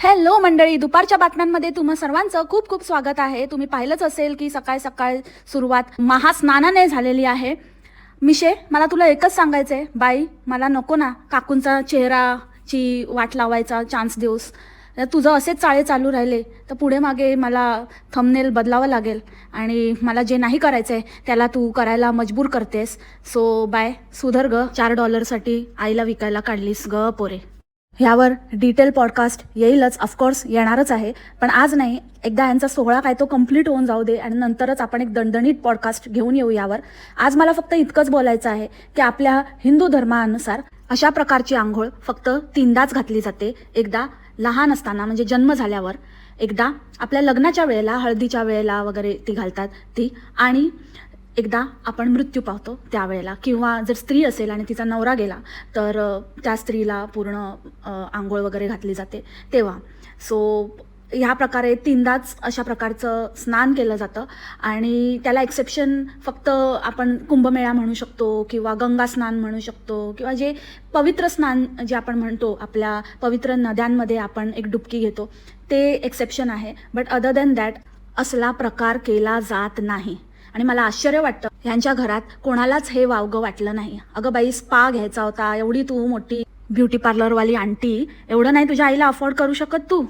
Hello मंडळी. दुपारच्या बातम्यांमध्ये तुम्हा सर्वांचं खूप खूप स्वागत आहे. तुम्ही पाहिलंच असेल की सकाळ सकाळ सुरुवात महास्नानाने झालेली आहे. मिशे मला तुला एकच सांगायचं आहे बाई मला नको ना काकूंचा चेहराची वाट लावायचा चान्स देऊस. तुझं असेच चाळे चालू राहिले तर पुढे मागे मला थमनेल बदलावं लागेल. आणि मला जे नाही करायचं आहे त्याला तू करायला मजबूर करतेस. सो बाय सुधर ग. चार डॉलरसाठी आईला विकायला काढलीस ग पोरे. ह्यावर डिटेल पॉडकास्ट येईलच ऑफकोर्स येणारच आहे. पण आज नाही एकदा यांचा सोहळा काय तो कंप्लीट होऊन जाऊ दे आणि नंतरच आपण एक दणदणीत पॉडकास्ट घेऊन येऊ यावर. आज मला फक्त इतकंच बोलायचं आहे की आपल्या हिंदू धर्मानुसार अशा प्रकारची आंघोळ फक्त तीनदाच घातली जाते. एकदा लहान असताना म्हणजे जन्म झाल्यावर एकदा आपल्या लग्नाच्या वेळेला हळदीच्या वेळेला वगैरे ती घालतात ती. आणि एकदा आपण मृत्यू पावतो त्यावेळेला. किंवा जर स्त्री असेल आणि तिचा नवरा गेला तर त्या स्त्रीला पूर्ण आंघोळ वगैरे घातली जाते तेव्हा. सो ह्या प्रकारे तीनदाच अशा प्रकारचं स्नान केलं जातं. आणि त्याला एक्सेप्शन फक्त आपण कुंभमेळा म्हणू शकतो किंवा गंगा स्नान म्हणू शकतो किंवा जे पवित्र स्नान जे आपण म्हणतो आपल्या पवित्र नद्यांमध्ये आपण एक डुबकी घेतो ते एक्सेप्शन आहे. बट अदर दॅन दॅट असला प्रकार केला जात नाही. आणि मला आश्चर्य वाटतं. ह्यांच्या घरात कोणालाच हे वावगं वाटलं नाही. अगं बाई स्पा घ्यायचा होता. एवढी तू मोठी ब्युटी पार्लरवाली आंटी एवढं नाही तुझ्या आईला अफोर्ड करू शकत तू?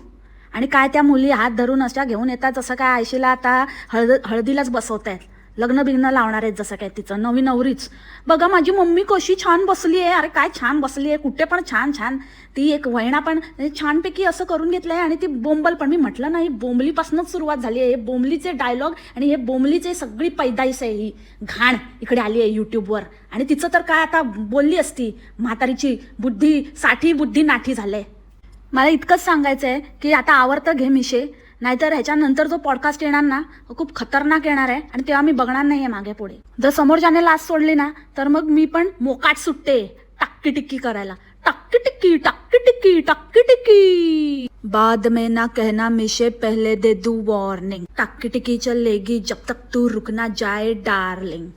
आणि काय त्या मुली हात धरून अशा घेऊन येतात? जसं काय आयशीला आता हळद हळदीलाच बसवत आहेत लग्न बिग्न लावणार आहेत जसं काय तिचं नवी नवरीच. बघा माझी मम्मी कशी छान बसली आहे. अरे काय छान बसली आहे. कुठे पण छान छान. ती एक वहिणा पण छानपैकी असं करून घेतलं आहे आणि ती बोंबल पण. मी म्हटलं नाही बोंबलीपासूनच सुरुवात झाली आहे. हे बोंबलीचे डायलॉग आणि हे बोंबलीचे सगळी पैदाईश आहे ही. घाण इकडे आली आहे यूट्यूबवर आणि तिचं तर काय आता बोलली असती. म्हातारीची बुद्धी साठी बुद्धी नाठी झालंय. मला इतकंच सांगायचं आहे की आता आवडतं घे मिशे. नाहीतर ह्याच्यानंतर जो पॉडकास्ट येणार ना खूप खतरनाक येणार आहे आणि तेव्हा मी बघणार नाही आहे मागे पुढे. जर समोरच्याने लाच सोडली ना तर मग मी पण मोकाट सुटते टक्की टिक्की करायला. टक्की टिक्की टक्की टिक्की टक्की टिक्की बाद में ना कहना मिशे पहले दे दू वार्निंग टक्की टिक्की चलेगी जब तक तू रुकना जाए डार्लिंग